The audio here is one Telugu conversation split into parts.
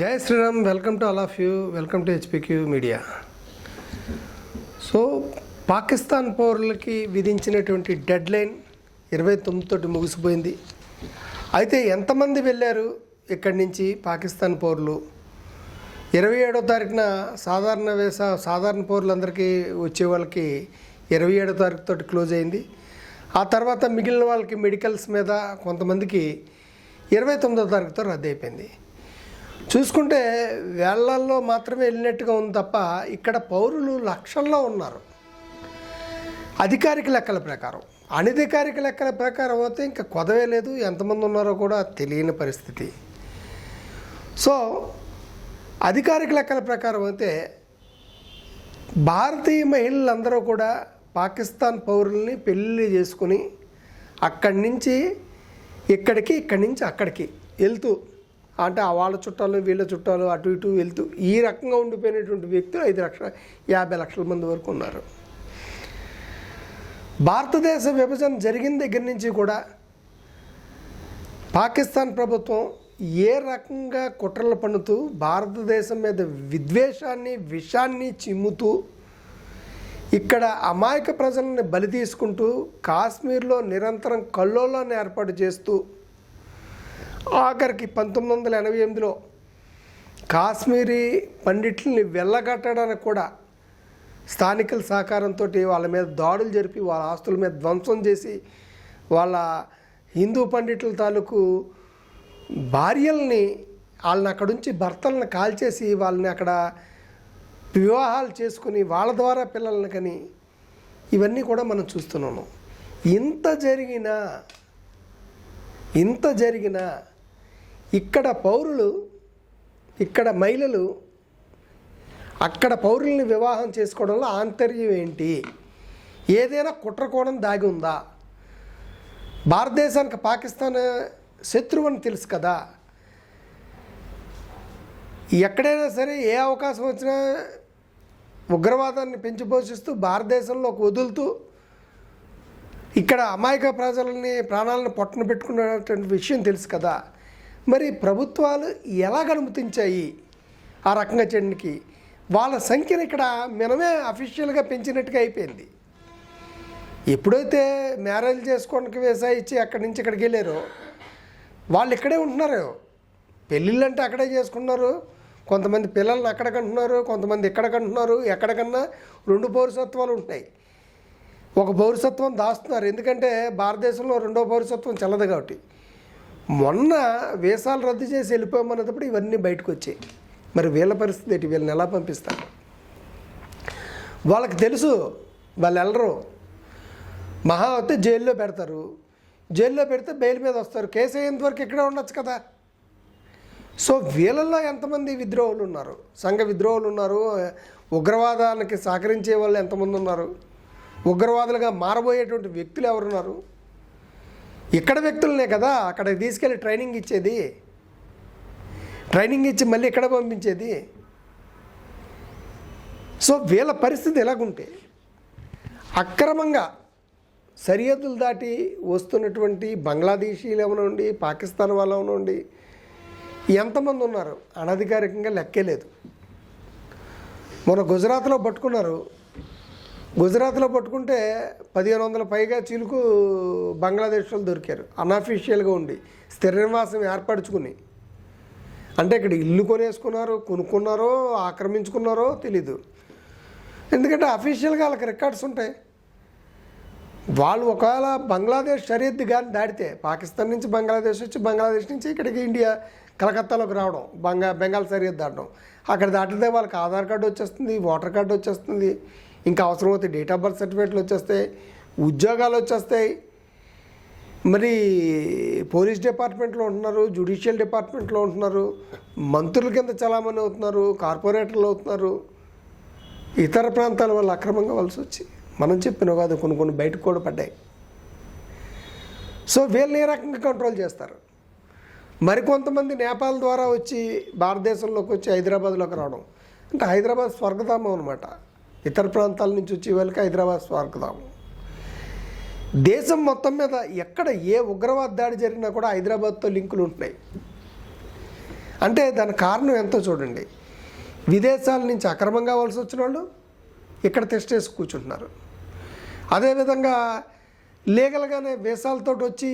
Jai Sriram welcome to all of you welcome to HPQ media. So Pakistan పౌరులకి విధించినటువంటి డెడ్ లైన్ ఇరవై తొమ్మిదితోటి ముగిసిపోయింది. అయితే ఎంతమంది వెళ్ళారు ఇక్కడి నుంచి పాకిస్తాన్ పౌరులు? ఇరవై ఏడో తారీఖున సాధారణ వేస సాధారణ పౌరులందరికీ వచ్చే వాళ్ళకి ఇరవై ఏడో తారీఖు తోటి క్లోజ్ అయింది. ఆ తర్వాత మిగిలిన వాళ్ళకి మెడికల్స్ మీద కొంతమందికి ఇరవై తొమ్మిదో తారీఖుతో రద్దు అయిపోయింది చూసుకుంటే వేళ్ళల్లో మాత్రమే వెళ్ళినట్టుగా ఉంది తప్ప ఇక్కడ పౌరులు లక్షల్లో ఉన్నారు. అధికారిక లెక్కల ప్రకారం. అనధికారిక లెక్కల ప్రకారం అయితే ఇంకా కొదవే లేదు. ఎంతమంది ఉన్నారో కూడా తెలియని పరిస్థితి. సో అధికారిక లెక్కల ప్రకారం అయితే భారతీయ మహిళలందరూ కూడా పాకిస్తాన్ పౌరుల్ని పెళ్ళి చేసుకుని అక్కడి నుంచి ఇక్కడికి ఇక్కడి నుంచి అక్కడికి వెళ్తూ అంటే ఆ వాళ్ళ చుట్టాలు వీళ్ళ చుట్టాలు అటు ఇటు వెళ్తూ ఈ రకంగా ఉండిపోయినటువంటి వ్యక్తులు ఐదు లక్షల యాభై లక్షల మంది వరకు ఉన్నారు. భారతదేశ విభజన జరిగిన దగ్గర నుంచి కూడా పాకిస్తాన్ ప్రభుత్వం ఏ రకంగా కుట్రలు పన్నుతూ భారతదేశం మీద విద్వేషాన్ని విషాన్ని చిమ్ముతూ ఇక్కడ అమాయక ప్రజల్ని బలి తీసుకుంటూ కాశ్మీర్లో నిరంతరం కల్లోలాన్ని ఏర్పాటు చేస్తూ ఆఖరికి పంతొమ్మిది వందల ఎనభై ఎనిమిదిలో కాశ్మీరీ పండిట్లని వెళ్ళగట్టడానికి కూడా స్థానికుల సహకారంతో వాళ్ళ మీద దాడులు జరిపి వాళ్ళ ఆస్తుల మీద ధ్వంసం చేసి వాళ్ళ హిందూ పండితుల తాలూకు భార్యల్ని వాళ్ళని అక్కడ నుంచి భర్తలను కాల్చేసి వాళ్ళని అక్కడ వివాహాలు చేసుకుని వాళ్ళ ద్వారా పిల్లల్ని కానీ ఇవన్నీ కూడా మనం చూస్తున్నాము. ఇంత జరిగినా ఇంత జరిగినా ఇక్కడ పౌరులు ఇక్కడ మహిళలు అక్కడ పౌరుల్ని వివాహం చేసుకోవడంలో ఆంతర్యం ఏంటి? ఏదైనా కుట్రకోణం దాగి ఉందా? భారతదేశానికి పాకిస్తాన్ శత్రువు అని తెలుసు కదా. ఎక్కడైనా సరే ఏ అవకాశం వచ్చినా ఉగ్రవాదాన్ని పెంచి పోషిస్తూ భారతదేశంలోకి వదులుతూ ఇక్కడ అమాయక ప్రజలని ప్రాణాలను పొట్టన పెట్టుకున్నటువంటి విషయం తెలుసు కదా. మరి ప్రభుత్వాలు ఎలా అనుమతించాయి ఆ రకంగా చేయడానికి? వాళ్ళ సంఖ్యను ఇక్కడ మనమే అఫీషియల్గా పెంచినట్టుగా అయిపోయింది. ఎప్పుడైతే మ్యారేజ్ చేసుకోవడానికి వేసా ఇచ్చి అక్కడి నుంచి ఇక్కడికి వెళ్ళారో వాళ్ళు ఇక్కడే ఉంటున్నారు. పెళ్ళిళ్ళు అంటే అక్కడే చేసుకున్నారు కొంతమంది పిల్లల్ని అక్కడ కంటున్నారు కొంతమంది ఇక్కడ కంటున్నారు ఎక్కడికన్నా రెండు పౌరసత్వాలు ఉంటాయి. ఒక పౌరసత్వం దాస్తున్నారు. ఎందుకంటే భారతదేశంలో రెండో పౌరసత్వం చల్లదు కాబట్టి. మొన్న వీసాలు రద్దు చేసి వెళ్ళిపోమన్నప్పుడు ఇవన్నీ బయటకు వచ్చాయి. మరి వీళ్ళ పరిస్థితి ఏంటి? వీళ్ళని ఎలా పంపిస్తారు? వాళ్ళకి తెలుసు వాళ్ళు వెళ్ళరు. మహా అయితే జైల్లో పెడతారు. జైల్లో పెడితే బెయిల్ మీద వస్తారు. కేసు అయ్యేంత వరకు ఇక్కడే ఉండొచ్చు కదా. సో వీళ్ళల్లో ఎంతమంది విద్రోహులు ఉన్నారు? సంఘ విద్రోహులు ఉన్నారు. ఉగ్రవాదానికి సహకరించే వాళ్ళు ఎంతమంది ఉన్నారు? ఉగ్రవాదులుగా మారబోయేటువంటి వ్యక్తులు ఎవరున్నారు? ఇక్కడ వ్యక్తులనే కదా అక్కడికి తీసుకెళ్ళి ట్రైనింగ్ ఇచ్చేది. ట్రైనింగ్ ఇచ్చి మళ్ళీ ఇక్కడ పంపించేది. సో వీళ్ళ పరిస్థితి ఎలాగుంటే అక్రమంగా సరిహద్దులు దాటి వస్తున్నటువంటి బంగ్లాదేశీలు ఏమనండి పాకిస్తాన్ వాళ్ళు ఏమనండి ఎంతమంది ఉన్నారు? అనధికారికంగా లెక్కే లేదు. మొన్న గుజరాత్లో పట్టుకున్నారు. గుజరాత్లో పట్టుకుంటే పదిహేను వందల పైగా చిలుకు బంగ్లాదేశ్ వాళ్ళు దొరికారు. అన్అఫీషియల్గా ఉండి స్థిర నివాసం ఏర్పరచుకుని. అంటే ఇక్కడ ఇల్లు కొనేసుకున్నారు కొనుక్కున్నారో ఆక్రమించుకున్నారో తెలీదు. ఎందుకంటే అఫీషియల్గా వాళ్ళకి రికార్డ్స్ ఉంటాయి. వాళ్ళు ఒకవేళ బంగ్లాదేశ్ సరిహద్దు కానీ దాటితే పాకిస్తాన్ నుంచి బంగ్లాదేశ్ వచ్చి బంగ్లాదేశ్ నుంచి ఇక్కడికి ఇండియా కలకత్తాలోకి రావడం బంగా బెంగాల్ సరిహద్దు దాటడం. అక్కడ దాటితే వాళ్ళకి ఆధార్ కార్డు వచ్చేస్తుంది ఓటర్ కార్డు వచ్చేస్తుంది. ఇంకా అవసరమైతే డేట్ ఆఫ్ బర్త్ సర్టిఫికేట్లు వచ్చేస్తాయి ఉద్యోగాలు వచ్చేస్తాయి. మరి పోలీస్ డిపార్ట్మెంట్లో ఉంటున్నారు జ్యుడిషియల్ డిపార్ట్మెంట్లో ఉంటున్నారు మంత్రుల కింద చలామణి అవుతున్నారు కార్పొరేటర్లు అవుతున్నారు. ఇతర ప్రాంతాల వల్ల అక్రమంగా వలస వచ్చి మనం చెప్పిన కాదు కొన్ని కొన్ని బయటకు కూడా పడ్డాయి. సో వీళ్ళని ఏ రకంగా కంట్రోల్ చేస్తారు? మరికొంతమంది నేపాల్ ద్వారా వచ్చి భారతదేశంలోకి వచ్చి హైదరాబాద్లోకి రావడం. అంటే హైదరాబాద్ స్వర్గధామం అనమాట ఇతర ప్రాంతాల నుంచి వచ్చే వాళ్ళకి హైదరాబాద్ స్వార్కుదాము దేశం మొత్తం మీద ఎక్కడ ఏ ఉగ్రవాద దాడి జరిగినా కూడా హైదరాబాద్తో లింకులు ఉంటున్నాయి. అంటే దాని కారణం ఎంతో చూడండి. విదేశాల నుంచి అక్రమంగా వలస వచ్చిన వాళ్ళు ఇక్కడ టెస్ట్ వేసి కూర్చుంటున్నారు. అదేవిధంగా లీగల్గానే వీసాలతో వచ్చి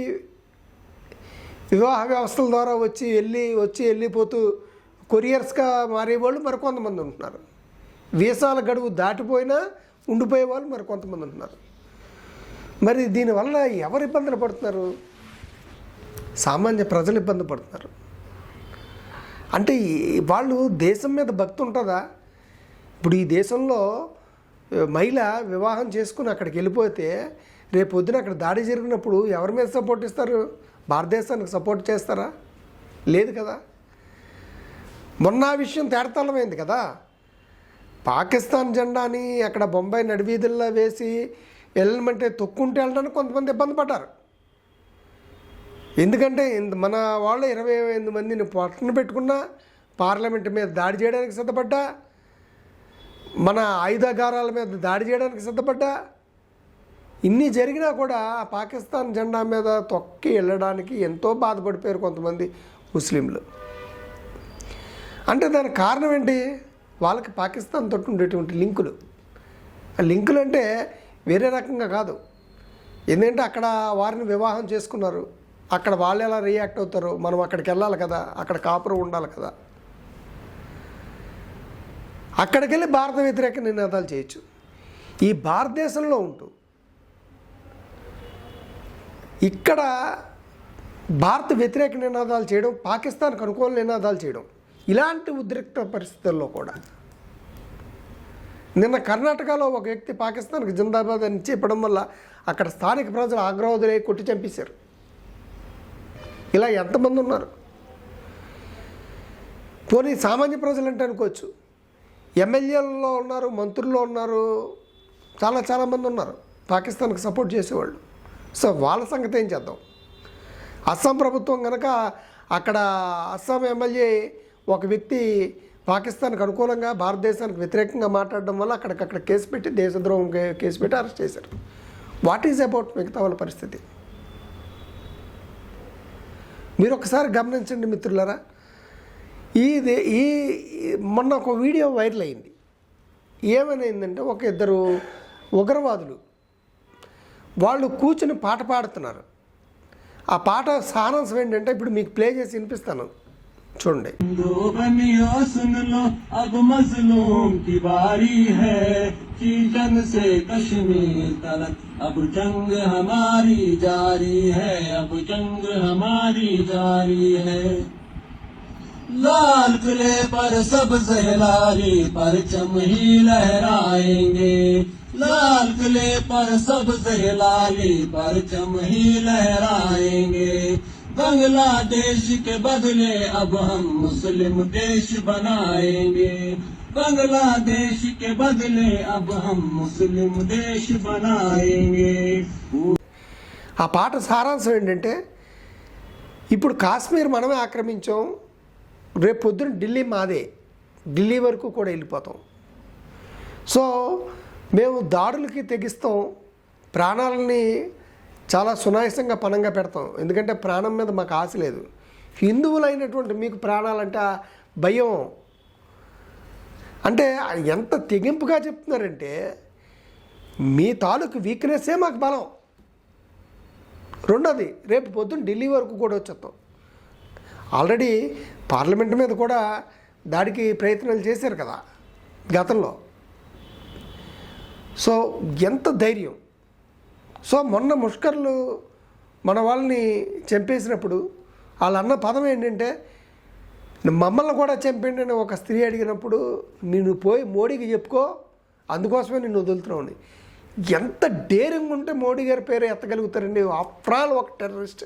వివాహ వ్యవస్థల ద్వారా వచ్చి వెళ్ళి వచ్చి వెళ్ళిపోతూ కొరియర్స్గా మారే వాళ్ళు మరికొంతమంది ఉంటున్నారు. వీసాల గడువు దాటిపోయినా ఉండిపోయే వాళ్ళు మరి కొంతమంది ఉంటున్నారు మరి దీనివల్ల ఎవరు ఇబ్బందులు పడుతున్నారు? సామాన్య ప్రజలు ఇబ్బంది పడుతున్నారు. అంటే వాళ్ళు దేశం మీద భక్తి ఉంటుందా? ఇప్పుడు ఈ దేశంలో మహిళ వివాహం చేసుకుని అక్కడికి వెళ్ళిపోతే రేపు పొద్దున అక్కడ దాడి జరిగినప్పుడు ఎవరి మీద సపోర్ట్ ఇస్తారు? భారతదేశానికి సపోర్ట్ చేస్తారా? లేదు కదా? మొన్న విషయం తేడతలమైంది కదా? పాకిస్తాన్ జెండాని అక్కడ బొంబాయి నడివీధుల్లో వేసి వెళ్ళమంటే తొక్కుంటే వెళ్ళడానికి కొంతమంది ఇబ్బంది పడ్డారు. ఎందుకంటే ఇంత- మన వాళ్ళు ఇరవై ఎనిమిది మందిని పట్టున పెట్టుకున్నా పార్లమెంట్ మీద దాడి చేయడానికి సిద్ధపడ్డా మన ఆయుధాగారాల మీద దాడి చేయడానికి సిద్ధపడ్డా ఇన్ని జరిగినా కూడా పాకిస్తాన్ జెండా మీద తొక్కి వెళ్ళడానికి ఎంతో బాధపడిపోయారు కొంతమంది ముస్లింలు. అంటే దానికి కారణం ఏంటి? వాళ్ళకి పాకిస్తాన్ తోటి ఉండేటువంటి లింకులు. ఆ లింకులు అంటే వేరే రకంగా కాదు. ఎందుకంటే అక్కడ వారిని వివాహం చేసుకున్నారు. అక్కడ వాళ్ళు ఎలా రియాక్ట్ అవుతారో మనం అక్కడికి వెళ్ళాలి కదా అక్కడ కాపురం ఉండాలి కదా. అక్కడికి వెళ్ళి భారత వ్యతిరేక నినాదాలు చేయొచ్చు. ఈ భారతదేశంలో ఉంటూ ఇక్కడ భారత వ్యతిరేక నినాదాలు చేయడం పాకిస్తాన్కు అనుకూల నినాదాలు చేయడం. ఇలాంటి ఉద్రిక్త పరిస్థితుల్లో కూడా. నిన్న కర్ణాటకలో ఒక వ్యక్తి పాకిస్తాన్కి జిందాబాద్ అని చెప్పడం వల్ల అక్కడ స్థానిక ప్రజలు ఆగ్రహోదరై కొట్టి చంపేశారు. ఇలా ఎంతమంది ఉన్నారు? పోనీ సామాన్య ప్రజలు అంటే అనుకోవచ్చు. ఎమ్మెల్యేలలో ఉన్నారు మంత్రుల్లో ఉన్నారు చాలా చాలామంది ఉన్నారు. పాకిస్తాన్కి సపోర్ట్ చేసేవాళ్ళు. సో వాళ్ళ సంగతి ఏం చేద్దాం? అస్సాం ప్రభుత్వం కనుక అక్కడ అస్సాం ఎమ్మెల్యే ఒక వ్యక్తి పాకిస్తాన్కు అనుకూలంగా భారతదేశానికి వ్యతిరేకంగా మాట్లాడడం వల్ల అక్కడికక్కడ కేసు పెట్టి దేశద్రోహం కేసు పెట్టి అరెస్ట్ చేశారు. వాట్ ఈజ్ అబౌట్ మిగతా వాళ్ళ పరిస్థితి? మీరు ఒకసారి గమనించండి మిత్రులరా. ఇది ఈ ఈ- మొన్న ఒక వీడియో వైరల్ అయింది. ఏమైందంటే ఒక ఇద్దరు ఉగ్రవాదులు వాళ్ళు కూర్చుని పాట పాడుతున్నారు. ఆ పాట సారాంశం ఏంటంటే ఇప్పుడు మీకు ప్లే చేసి వినిపిస్తాను. చూడండి दो बनिया सुन लो अब मजलूम की बारी है चीचन से कश्मीर तक अब जंग हमारी जारी है अब जंग हमारी जारी है लाल किले पर सब सहलारी परचम ही लहराएंगे लाल किले पर सब सहलारी परचम ही लहराएंगे बांग्लादेश के बदले अब हम मुस्लिम देश बनाएंगे बांग्लादेश के बदले अब हम मुस्लिम देश बनाएंगे ఆ పాట సారాంశం ఏంటంటే ఇప్పుడు కాశ్మీర్ మనమే ఆక్రమించాం రేపు పొద్దున ఢిల్లీ మాదే ఢిల్లీ వరకు కూడా వెళ్ళిపోతాం సో మేము దాడులకి తెగిస్తాం ప్రాణాలని చాలా సునాయసంగా పణంగా పెడతాం. ఎందుకంటే ప్రాణం మీద మాకు ఆశ లేదు. హిందువులైనటువంటి మీకు ప్రాణాలంటే భయం. అంటే ఎంత తెగింపుగా చెప్తున్నారంటే మీ తాలూకు వీక్నెస్సే మాకు బలం. రెండోది రేపు పొద్దున్న ఢిల్లీ వరకు కూడా వచ్చేస్తాం. ఆల్రెడీ పార్లమెంట్ మీద కూడా దాడికి ప్రయత్నాలు చేశారు కదా గతంలో. సో ఎంత ధైర్యం. సో మొన్న ముష్కర్లు మన వాళ్ళని చంపేసినప్పుడు వాళ్ళ అన్న పదం ఏంటంటే మమ్మల్ని కూడా చంపండి అని ఒక స్త్రీ అడిగినప్పుడు నేను పోయి మోడీకి చెప్పుకో అందుకోసమే నిన్ను వదులుతున్నావు ఎంత డేరింగ్ ఉంటే మోడీ గారి పేరు ఎత్తగలుగుతారండి. ఆఫ్టర్ ఆల్ ఒక టెర్రరిస్ట్.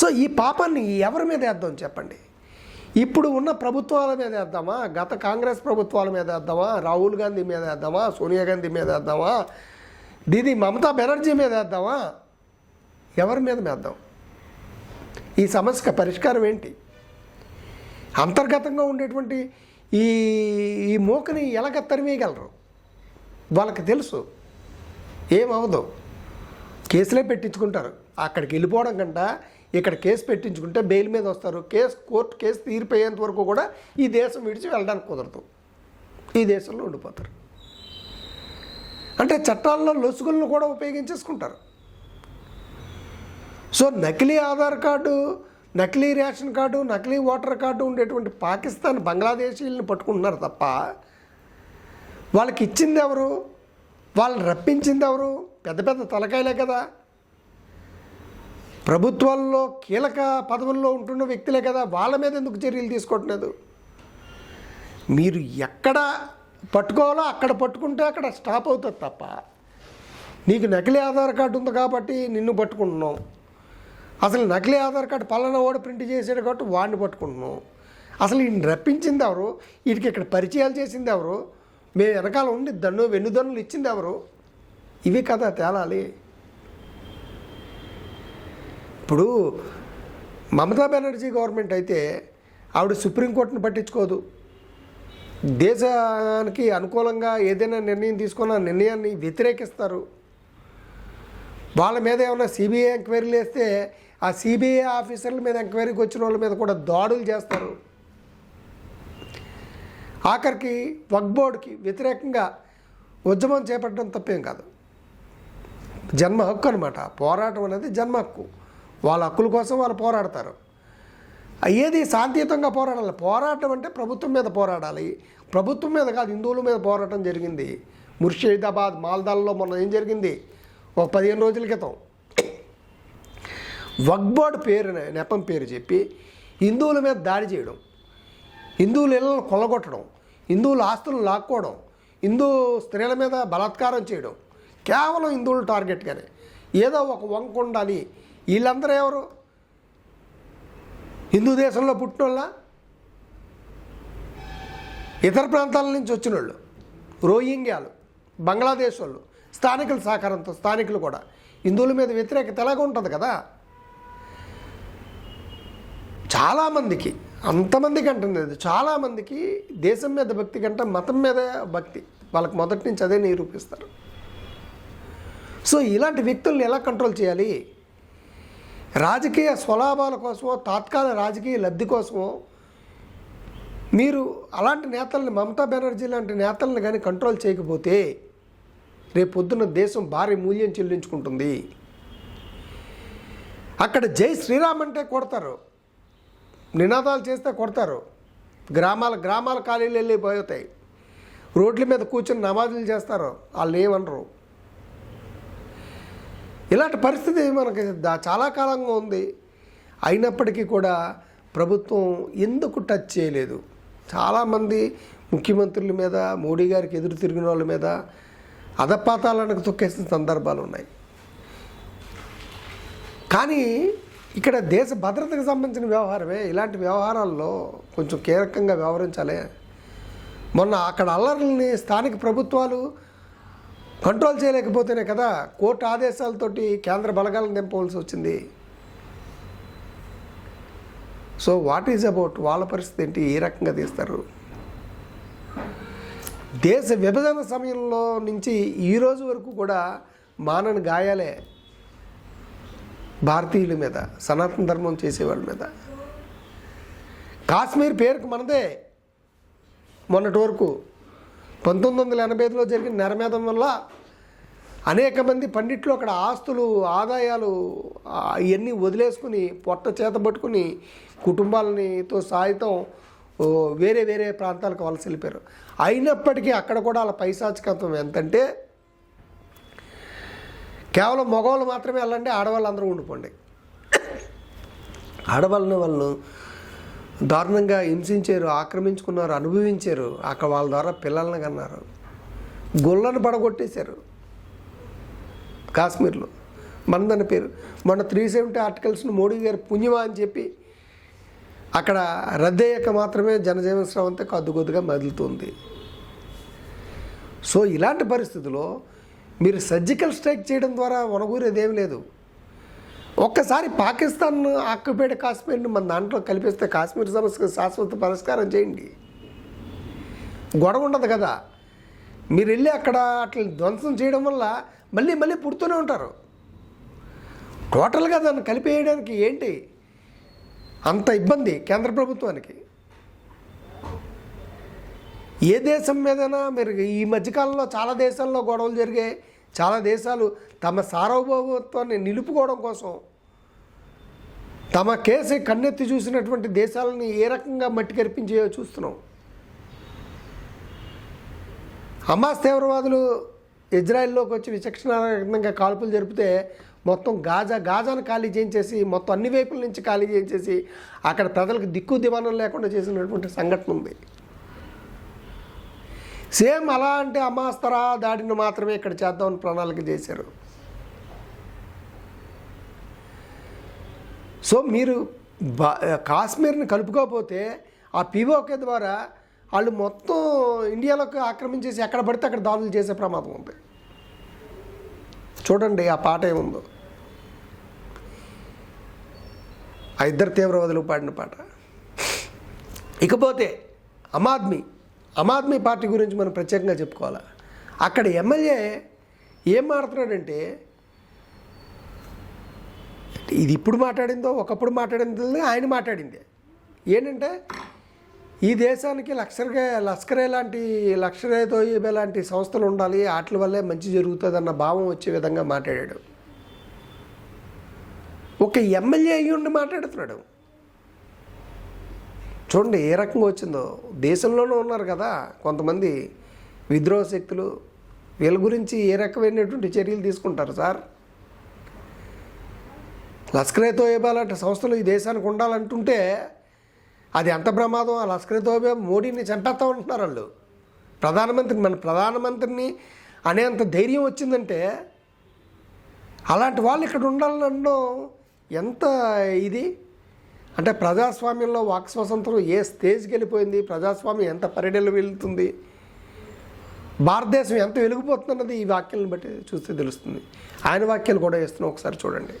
సో ఈ పాపాన్ని ఎవరి మీద వేద్దాం చెప్పండి? ఇప్పుడు ఉన్న ప్రభుత్వాల మీద వేద్దామా? గత కాంగ్రెస్ ప్రభుత్వాల మీద వేద్దామా? రాహుల్ గాంధీ మీద వేద్దామా? సోనియా గాంధీ మీద వేద్దామా? దీది మమతా బెనర్జీ మీద వేద్దామా? ఎవరి మీద వేద్దాం? ఈ సమస్యకు పరిష్కారం ఏంటి? అంతర్గతంగా ఉండేటువంటి ఈ ఈ మూకని ఎలాగ తరిమేయగలరు వాళ్ళకి తెలుసు. ఏమవదు కేసులే పెట్టించుకుంటారు. అక్కడికి వెళ్ళిపోవడం కంటే ఇక్కడ కేసు పెట్టించుకుంటే బెయిల్ మీద వస్తారు. కేసు కోర్టు కేసు తీరిపోయేంత వరకు కూడా ఈ దేశం విడిచి వెళ్ళడానికి కుదరదు. ఈ దేశంలో ఉండిపోతారు. అంటే చట్టాల్లో లొసుగులను కూడా ఉపయోగించేసుకుంటారు. సో నకిలీ ఆధార్ కార్డు నకిలీ రేషన్ కార్డు నకిలీ ఓటర్ కార్డు ఉండేటువంటి పాకిస్తాన్ బంగ్లాదేశీలను పట్టుకుంటున్నారు తప్ప వాళ్ళకి ఇచ్చింది ఎవరు? వాళ్ళని రప్పించింది ఎవరు? పెద్ద పెద్ద తలకాయలే కదా. ప్రభుత్వాల్లో కీలక పదవుల్లో ఉంటున్న వ్యక్తులే కదా వాళ్ళ మీద ఎందుకు చర్యలు తీసుకోవట్లేదు? మీరు ఎక్కడ పట్టుకోవాలో అక్కడ పట్టుకుంటే అక్కడ స్టాప్ అవుతుంది తప్ప. నీకు నకిలీ ఆధార్ కార్డు ఉంది కాబట్టి నిన్ను పట్టుకుంటున్నాం. అసలు నకిలీ ఆధార్ కార్డు పలానా వాడు ప్రింట్ చేసాడు కాబట్టి వాడిని పట్టుకుంటున్నాం. అసలు ఈయన రప్పించింది ఎవరు? వీటికి ఇక్కడ పరిచయాలు చేసింది ఎవరు? మేము వెనకాల ఉండి దన్ను వెన్నుదన్నులు ఇచ్చింది ఎవరు? ఇవి కదా తేలాలి. ఇప్పుడు మమతా బెనర్జీ గవర్నమెంట్ అయితే ఆవిడ సుప్రీంకోర్టును పట్టించుకోదు. దేశానికి అనుకూలంగా ఏదైనా నిర్ణయం తీసుకున్న నిర్ణయాన్ని వ్యతిరేకిస్తారు. వాళ్ళ మీద ఏమైనా సిబిఐ ఎంక్వైరీలు వేస్తే ఆ సిబిఐ ఆఫీసర్ల మీద ఎంక్వైరీకి వచ్చిన వాళ్ళ మీద కూడా దాడులు చేస్తారు. ఆఖరికి వక్ బోర్డుకి వ్యతిరేకంగా ఉద్యమం చేపట్టడం తప్పేం కాదు. జన్మ హక్కు అనమాట పోరాటం అనేది జన్మ హక్కు. వాళ్ళ హక్కుల కోసం వాళ్ళు పోరాడతారు. ఏది శాంతియుతంగా పోరాడాలి. పోరాటం అంటే ప్రభుత్వం మీద పోరాడాలి. ప్రభుత్వం మీద కాదు హిందువుల మీద పోరాటం జరిగింది. ముర్షిదాబాద్ మాల్దాల్లో మొన్న ఏం జరిగింది? ఒక పదిహేను రోజుల క్రితం. వగ్బోర్డ్ పేరు నెపం పేరు చెప్పి హిందువుల మీద దాడి చేయడం హిందువుల ఇళ్ళను కొల్లగొట్టడం హిందువుల ఆస్తులను లాక్కోవడం హిందూ స్త్రీల మీద బలాత్కారం చేయడం కేవలం హిందువులు టార్గెట్గానే. ఏదో ఒక వంక ఉండాలి వీళ్ళందరూ ఎవరు? హిందూ దేశంలో పుట్టిన ఇతర ప్రాంతాల నుంచి వచ్చిన వాళ్ళు రోహింగ్యాలు బంగ్లాదేశ్ వాళ్ళు స్థానికుల సహకారంతో స్థానికులు కూడా. హిందువుల మీద వ్యతిరేకత ఎలాగ ఉంటుంది కదా? చాలామందికి అంతమందికి అంటున్నది చాలామందికి దేశం మీద భక్తి కంటే మతం మీద భక్తి. వాళ్ళకి మొదటి నుంచి అదే నిరూపిస్తారు. సో ఇలాంటి వ్యక్తుల్ని ఎలా కంట్రోల్ చేయాలి? రాజకీయ స్వలాభాల కోసమో తాత్కాలిక రాజకీయ లబ్ధి కోసమో మీరు అలాంటి నేతల్ని మమతా బెనర్జీ లాంటి నేతల్ని కానీ కంట్రోల్ చేయకపోతే రేపు పొద్దున్న దేశం భారీ మూల్యం చెల్లించుకుంటుంది. అక్కడ జై శ్రీరామ్ అంటే కొడతారు. నినాదాలు చేస్తే కొడతారు. గ్రామాల గ్రామాల ఖాళీలు వెళ్ళిపోతాయి రోడ్ల మీద కూర్చొని నమాజులు చేస్తారు. వాళ్ళు ఏమనరు. ఇలాంటి పరిస్థితి మనకి దా- చాలా కాలంగా ఉంది. అయినప్పటికీ కూడా ప్రభుత్వం ఎందుకు టచ్ చేయలేదు? చాలామంది ముఖ్యమంత్రుల మీద మోడీ గారికి ఎదురు తిరిగిన వాళ్ళ మీద అధపాతాలకు తొక్కేసిన సందర్భాలు ఉన్నాయి. కానీ ఇక్కడ దేశ భద్రతకు సంబంధించిన వ్యవహారమే. ఇలాంటి వ్యవహారాల్లో కొంచెం కీలకంగా వ్యవహరించాలి. మొన్న అక్కడ అల్లర్లని స్థానిక ప్రభుత్వాలు కంట్రోల్ చేయలేకపోతేనే కదా కోర్టు ఆదేశాలతోటి కేంద్ర బలగాలను దింపవలసి వచ్చింది. సో వాట్ ఈజ్ అబౌట్ వాళ్ళ పరిస్థితి ఏంటి? ఏ రకంగా తీస్తారు? దేశ విభజన సమయంలో నుంచి ఈ రోజు వరకు కూడా మానని గాయాలే భారతీయుల మీద సనాతన ధర్మం చేసేవాళ్ళ మీద. కాశ్మీర్ పేరుకు మనదే మొన్నటి వరకు పంతొమ్మిది వందల ఎనభై ఐదులో జరిగిన నెరమేధం వల్ల అనేక మంది పండిట్లు అక్కడ ఆస్తులు ఆదాయాలు ఇవన్నీ వదిలేసుకుని పొట్ట చేత పట్టుకుని కుటుంబాలనితో సాయితం వేరే వేరే ప్రాంతాలకు వలస వెళ్ళిపోయారు. అయినప్పటికీ అక్కడ కూడా వాళ్ళ పైశాచికత్వం ఎంతంటే కేవలం మగవాళ్ళు మాత్రమే వెళ్ళండి ఆడవాళ్ళు అందరూ ఉండిపోండి. ఆడవాళ్ళని వాళ్ళు దారుణంగా హింసించారు ఆక్రమించుకున్నారు అనుభవించారు. అక్కడ వాళ్ళ ద్వారా పిల్లల్ని కన్నారు. గుళ్ళను పడగొట్టేశారు. కాశ్మీర్లో. మందని పేరు. మొన్న త్రీ సెవెంటీ ఆర్టికల్స్ను మోడీ గారు పుణ్యమా అని చెప్పి అక్కడ రద్దయ్యాక మాత్రమే జనజీవన స్రవంతి కొద్దిగా మదులుతుంది. సో ఇలాంటి పరిస్థితుల్లో మీరు సర్జికల్ స్ట్రైక్ చేయడం ద్వారా వనగూరేది లేదు. ఒక్కసారి పాకిస్తాన్ ఆక్యుపైడ్ కాశ్మీర్ని మన దాంట్లో కలిపిస్తే కాశ్మీర్ సమస్యకు శాశ్వత పరిష్కారం చేయండి. గొడవ ఉండదు కదా. మీరు వెళ్ళి అక్కడ అట్లా ధ్వంసం చేయడం వల్ల మళ్ళీ మళ్ళీ పుడుతూనే ఉంటారు. టోటల్గా దాన్ని కలిపేయడానికి ఏంటి? అంత ఇబ్బంది కేంద్ర ప్రభుత్వానికి. ఏ దేశం మీదైనా మీరు ఈ మధ్యకాలంలో చాలా దేశాల్లో గొడవలు జరిగాయి. చాలా దేశాలు తమ సార్వభౌమత్వాన్ని నిలుపుకోవడం కోసం తమ కేసు కన్నెత్తి చూసినటువంటి దేశాలని ఏ రకంగా మట్టి కరిపించాయో చూస్తున్నాం. హమాస్ తీవ్రవాదులు ఇజ్రాయెల్లోకి వచ్చి విచక్షణాత్మకంగా కాల్పులు జరిపితే మొత్తం గాజా గాజాను ఖాళీ చేయించేసి మొత్తం అన్ని వైపుల నుంచి ఖాళీ చేయించేసి అక్కడ ప్రజలకు దిక్కు దివానం లేకుండా చేసినటువంటి సంఘటన ఉంది. సేమ్ అలా అంటే అమాస్తరా దాడిని మాత్రమే ఇక్కడ చేద్దామని ప్రణాళిక చేశారు. సో మీరు బా కాశ్మీర్ని కలుపుకోకపోతే ఆ పీఓకే ద్వారా వాళ్ళు మొత్తం ఇండియాలోకి ఆక్రమించేసి ఎక్కడ పడితే అక్కడ దాడులు చేసే ప్రమాదం ఉంది. చూడండి ఆ పాట ఏముందో. ఆ ఇద్దరు తీవ్రవాదులు పాడిన పాట. ఇకపోతే ఆమ్ ఆద్మీ ఆమ్ ఆద్మీ పార్టీ గురించి మనం ప్రత్యేకంగా చెప్పుకోవాలా? అక్కడ ఎమ్మెల్యే ఏం మాడుతున్నాడంటే ఇది ఇప్పుడు మాట్లాడిందో ఒకప్పుడు మాట్లాడిందో ఆయన మాట్లాడింది. ఏంటంటే ఈ దేశానికి లష్కర్గా లష్కరే లాంటి లష్కరే తోయిబే లాంటి సంస్థలు ఉండాలి వాటి వల్లే మంచి జరుగుతుంది అన్న భావం వచ్చే విధంగా మాట్లాడాడు. ఒక ఎమ్మెల్యే అయ్యి ఉండి మాట్లాడుతున్నాడు. చూడండి ఏ రకంగా వచ్చిందో. దేశంలోనూ ఉన్నారు కదా కొంతమంది విద్రోహ శక్తులు. వీళ్ళ గురించి ఏ రకమైనటువంటి చర్యలు తీసుకుంటారు సార్? లస్కరే తోయబా లాంటి సంస్థలు ఈ దేశానికి ఉండాలంటుంటే అది ఎంత ప్రమాదం? ఆ లస్కరే తోయబా మోడీని చంపేస్తా ఉంటున్నారు వాళ్ళు. ప్రధానమంత్రి మన ప్రధానమంత్రిని అనేంత ధైర్యం వచ్చిందంటే అలాంటి వాళ్ళు ఇక్కడ ఉండాలనడం అనడం ఎంత ఇది? అంటే ప్రజాస్వామ్యంలో వాక్ స్వాతంత్రం ఏ స్టేజ్కి వెళ్ళిపోయింది ప్రజాస్వామ్యం ఎంత పరిడెలు వెళ్తుంది భారతదేశం ఎంత వెలిగిపోతున్నది ఈ వాక్యాలను బట్టి చూస్తే తెలుస్తుంది ఆయన వాక్యాలు కూడా వేస్తున్నాం ఒకసారి చూడండి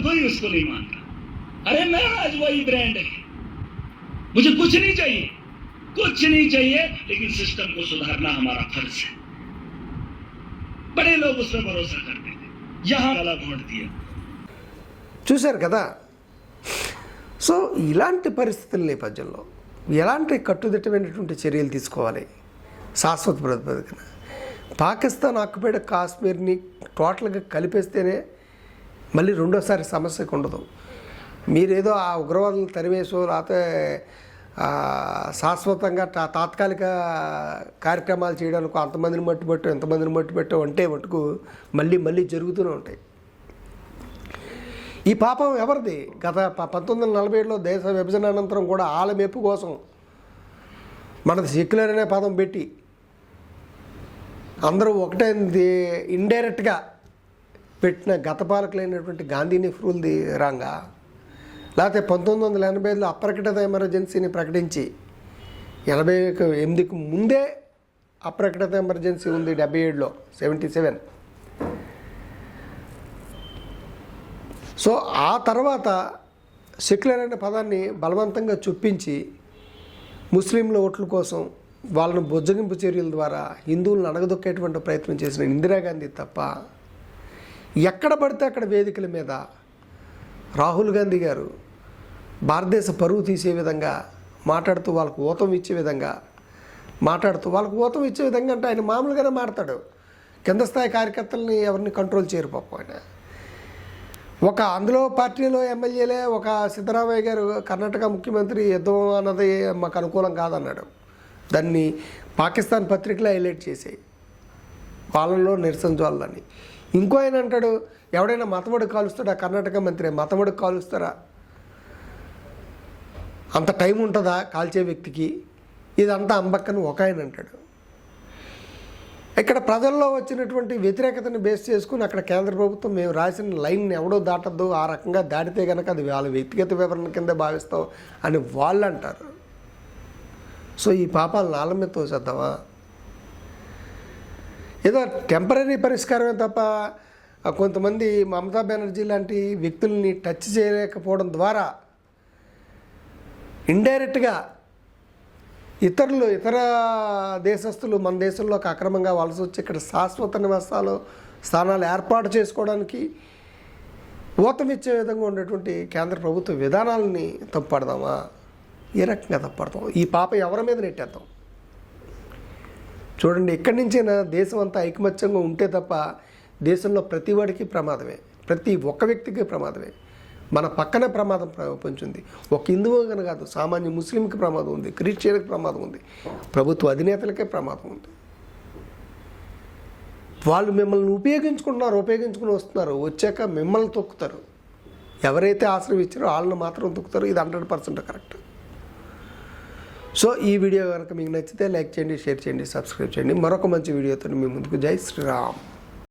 कोई उसको नहीं मानता अरे मैं आज वही ब्रांड है मुझे कुछ नहीं चाहिए कुछ नहीं चाहिए लेकिन सिस्टम को सुधारना हमारा फर्ज है बड़े लोग उस पर भरोसा करते थे यहां अलग वोट दिया చూశారు కదా సో ఇలాంటి పరిస్థితుల నేపథ్యంలో ఎలాంటి కట్టుదిట్టమైనటువంటి చర్యలు తీసుకోవాలి? శాశ్వత ప్రాతిపదికన పాకిస్తాన్ ఆక్యుపైడ్ కాశ్మీర్ని టోటల్గా కలిపేస్తేనే మళ్ళీ రెండోసారి సమస్యకు ఉండదు. మీరేదో ఆ ఉగ్రవాదులను తరివేసో లేకపోతే శాశ్వతంగా తా- తాత్కాలిక కార్యక్రమాలు చేయడానికి అంతమందిని మట్టుపెట్టు ఎంతమందిని మట్టు పెట్టు అంటే మటుకు మళ్ళీ మళ్ళీ జరుగుతూనే ఉంటాయి. ఈ పాపం ఎవరిది? గత ప- పంతొమ్మిది వందల నలభై ఏడులో దేశ విభజన అనంతరం కూడా ఆల మెప్పు కోసం మనది సెక్యులర్ అనే పదం పెట్టి అందరూ ఒకటైంది ఇండైరెక్ట్గా పెట్టిన గత పాలకులైనటువంటి గాంధీ నెహ్రూల్ది రాంగా లేకపోతే పంతొమ్మిది వందల ఎనభై ఐదులో అప్రకటిత ఎమర్జెన్సీని ప్రకటించి ఎనభై ఎనిమిదికి ముందే అప్రకటిత ఎమర్జెన్సీ ఉంది డెబ్బై ఏడులో సెవెంటీ సెవెన్ సో ఆ తర్వాత సెక్యులర్ అనే పదాన్ని బలవంతంగా చొప్పించి ముస్లింల ఓట్ల కోసం వాళ్ళను బుజ్జగింపు చర్యల ద్వారా హిందువులను అణగదొక్కేటువంటి ప్రయత్నం చేసిన ఇందిరాగాంధీ తప్ప ఎక్కడ పడితే అక్కడ వేదికల మీద రాహుల్ గాంధీ గారు భారతదేశ పరువు తీసే విధంగా మాట్లాడుతూ వాళ్ళకు ఊతం ఇచ్చే విధంగా మాట్లాడుతూ వాళ్ళకు ఊతం ఇచ్చే విధంగా అంటే ఆయన మామూలుగానే మాట్లాడు. కింద స్థాయి కార్యకర్తల్ని ఎవరిని కంట్రోల్ చేయరు పాపం ఆయన. ఒక అందులో పార్టీలో ఎమ్మెల్యేలే ఒక సిద్ధరామయ్య గారు కర్ణాటక ముఖ్యమంత్రి యుద్ధం అన్నది మాకు అనుకూలం కాదన్నాడు. దాన్ని పాకిస్తాన్ పత్రికలు హైలైట్ చేసాయి వాళ్ళలో నిరసన జ్వాలని ఇంకో ఆయన అంటాడు ఎవడైనా మతముడు కాలుస్తాడా? కర్ణాటక మంత్రి మతముడు కాలుస్తారా? అంత టైం ఉంటుందా కాల్చే వ్యక్తికి? ఇదంతా అంబక్కని ఒక ఆయన అంటాడు. ఇక్కడ ప్రజల్లో వచ్చినటువంటి వ్యతిరేకతను బేస్ చేసుకుని అక్కడ కేంద్ర ప్రభుత్వం మేము రాసిన లైన్ ఎవడో దాటద్దు ఆ రకంగా దాటితే కనుక అది వాళ్ళ వ్యక్తిగత వివరణ కింద భావిస్తాం అని వాళ్ళు అంటారు. సో ఈ పాపాలు నాళ్ళ మీద తోసేద్దామా? ఏదో టెంపరీ పరిష్కారమే తప్ప కొంతమంది మమతా బెనర్జీ లాంటి వ్యక్తుల్ని టచ్ చేయలేకపోవడం ద్వారా ఇండైరెక్ట్గా ఇతరులు ఇతర దేశస్తులు మన దేశంలోకి అక్రమంగా వలస వచ్చి ఇక్కడ శాశ్వత నివాసాలు స్థానాలు ఏర్పాటు చేసుకోవడానికి ఊతమిచ్చే విధంగా ఉండేటువంటి కేంద్ర ప్రభుత్వ విధానాలని తప్పుపడదామా? ఏ రకంగా తప్పుపడతాం? ఈ పాప ఎవరి మీద నెట్టేద్దాం? చూడండి ఎక్కడి నుంచైనా దేశం అంతా ఐకమత్యంగా ఉంటే తప్ప దేశంలో ప్రతి వాడికి ప్రమాదమే. ప్రతి ఒక్క వ్యక్తికి ప్రమాదమే. మన పక్కనే ప్రమాదం ప్ర- ఒక హిందువు కనుక కాదు సామాన్య ముస్లింకి ప్రమాదం ఉంది క్రిస్టియన్కి ప్రమాదం ఉంది ప్రభుత్వ అధినేతలకే ప్రమాదం ఉంది. వాళ్ళు మిమ్మల్ని ఉపయోగించుకుంటున్నారు ఉపయోగించుకుని వస్తున్నారు వచ్చాక మిమ్మల్ని తొక్కుతారు. ఎవరైతే ఆశ్రయం ఇచ్చారో వాళ్ళని మాత్రం తొక్కుతారు ఇది హండ్రెడ్ పర్సెంట్ కరెక్ట్. సో ఈ వీడియో కనుక మీకు నచ్చితే లైక్ చేయండి షేర్ చేయండి సబ్స్క్రైబ్ చేయండి. మరొక మంచి వీడియోతో మీ ముందుకు. జై శ్రీరామ్.